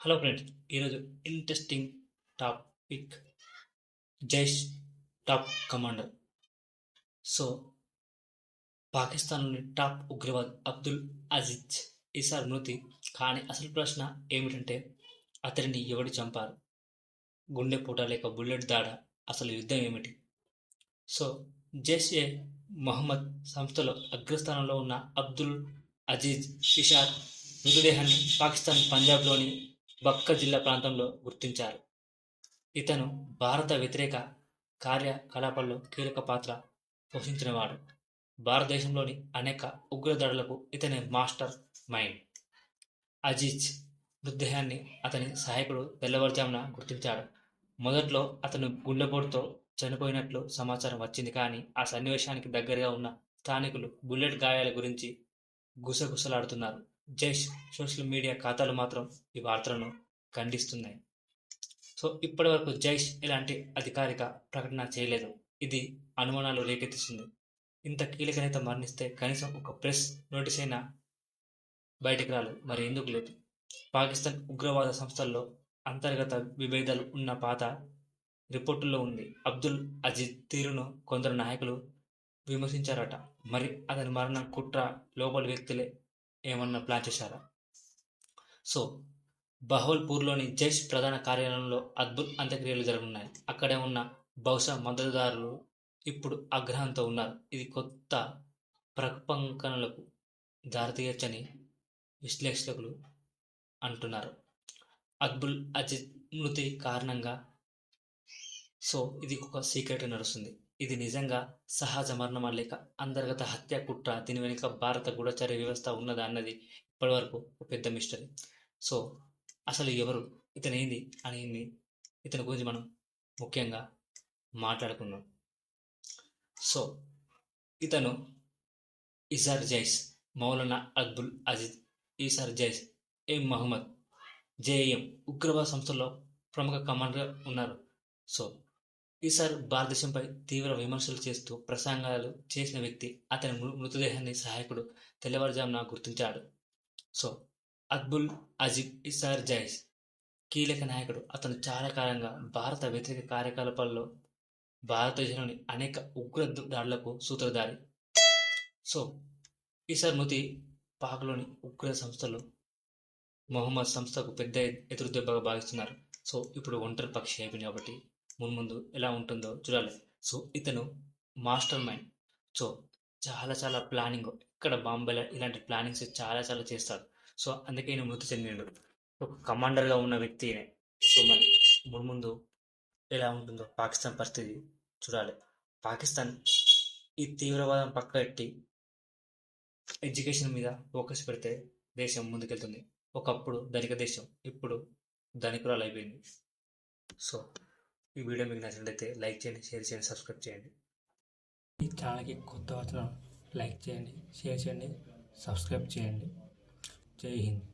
Hello friends ఈరోజు interesting topic Jaish top commander. So పాకిస్తాన్లోని top ఉగ్రవాద్ అబ్దుల్ అజీజ్ ఈసారి మృతి. కానీ అసలు ప్రశ్న ఏమిటంటే అతడిని ఎవడు చంపారు? గుండెపూట లేక బుల్లెట్ దాడ అసలు యుద్ధం ఏమిటి? సో జైష్ ఏ మొహమ్మద్ సంస్థలో అగ్రస్థానంలో ఉన్న అబ్దుల్ అజీజ్ ఇషార్ మృతదేహాన్ని పాకిస్తాన్ పంజాబ్లోని బక్క జిల్లా ప్రాంతంలో గుర్తించారు. ఇతను భారత వ్యతిరేక కార్యకలాపాల్లో కీలక పాత్ర పోషించినవాడు. భారతదేశంలోని అనేక ఉగ్రదాడులకు ఇతని మాస్టర్ మైండ్. అజీజ్ మృతదేహాన్ని అతని సహాయకుడు తెల్లవారుజామున గుర్తించాడు. మొదట్లో అతను గుండెపోటుతో చనిపోయినట్లు సమాచారం వచ్చింది కానీ ఆ సన్నివేశానికి దగ్గరగా ఉన్న స్థానికులు బుల్లెట్ గాయాల గురించి గుసగుసలాడుతున్నారు. జైష్ సోషల్ మీడియా ఖాతాలు మాత్రం ఈ వార్తలను ఖండిస్తున్నాయి. సో ఇప్పటి వరకు జైష్ ఎలాంటి అధికారిక ప్రకటన చేయలేదు. ఇది అనుమానాలు రేకెత్తిస్తుంది. ఇంత కీలక నేత మరణిస్తే కనీసం ఒక ప్రెస్ నోటీస్ అయినా బయటకు రాలేదు. మరి ఎందుకు లేదు? పాకిస్తాన్ ఉగ్రవాద సంస్థల్లో అంతర్గత విభేదాలు ఉన్న పాత రిపోర్టుల్లో ఉంది. అబ్దుల్ అజీజ్ తీరును కొందరు నాయకులు విమర్శించారట. మరి అతని మరణం కుట్ర లోపల వ్యక్తులే ఏమన్నా ప్లాన్ చేశారా? సో బహవల్పూర్లోని జైష్ ప్రధాన కార్యాలయంలో అద్భుత అంత్యక్రియలు జరగనున్నాయి. అక్కడే ఉన్న బహుశా మద్దతుదారులు ఇప్పుడు ఆగ్రహంతో ఉన్నారు. ఇది కొత్త ప్రకంపనలకు దారితీయచ్చని విశ్లేషకులు అంటున్నారు. అద్బుల్ అజిత్ మృతి కారణంగా సో ఇది ఒక సీక్రెట్ నడుస్తుంది. ఇది నిజంగా సహజ మరణమా లేక అంతర్గత హత్య కుట్ర దీని వెనుక భారత గూఢచర్య వ్యవస్థ ఉన్నదా అన్నది ఇప్పటివరకు ఒక పెద్ద మిస్టరీ సో అసలు ఎవరు ఇతను ఏంది అని ఇతని గురించి మనం ముఖ్యంగా మాట్లాడుకున్నాం సో ఇతను ఇసార్ జైస్ మౌలానా అబ్దుల్ అజిద్ ఈసార్ జైస్ ఎం మహమ్మద్ జేఎం ఉగ్రవాద సంస్థల్లో ప్రముఖ కమాండర్గా ఉన్నారు. సో ఈసారి భారతదేశంపై తీవ్ర విమర్శలు చేస్తూ ప్రసంగాలు చేసిన వ్యక్తి అతని మృతదేహాన్ని సహాయకుడు తెల్లవారుజామున గుర్తించాడు. సో అక్బుల్ అజిబ్ ఇసార్ జైస్. కీలక నాయకుడు. అతను చాలా కాలంగా భారత వ్యతిరేక కార్యకలాపాల్లో భారతదేశంలోని అనేక ఉగ్ర దాడులకు సూత్రధారి. సో ఈసారి మృతి పాక్లోని ఉగ్ర సంస్థలు మొహమ్మద్ సంస్థకు పెద్ద ఎదురుదెబ్బగా భావిస్తున్నారు. సో ఇప్పుడు ఒంటరి పక్షి అయిపోయింది కాబట్టి మున్ముందు ఎలా ఉంటుందో చూడాలి. సో ఇతను మాస్టర్ మైండ్. సో చాలా చాలా ప్లానింగ్. ఇక్కడ బాంబేలో ఇలాంటి ప్లానింగ్స్ చాలా చాలా చేస్తాడు సో అందుకే ఈయన మృతి చెందిండు. ఒక కమాండర్గా ఉన్న వ్యక్తినే సో మరి మున్ముందు ఎలా ఉంటుందో పాకిస్తాన్ పరిస్థితి చూడాలి. పాకిస్తాన్ ఈ తీవ్రవాదం పక్క పెట్టి ఎడ్యుకేషన్ మీద ఫోకస్ పెడితే దేశం ముందుకెళ్తుంది. ఒకప్పుడు ధనిక దేశం ఇప్పుడు ధనికురాలు అయిపోయింది. సో ఈ వీడియో మీకు నచ్చినట్లయితే లైక్ చేయండి షేర్ చేయండి సబ్స్క్రైబ్ చేయండి. ఈ ఛానల్కి కొత్త వచ్చిన లైక్ చేయండి షేర్ చేయండి సబ్స్క్రైబ్ చేయండి. జై హింద్.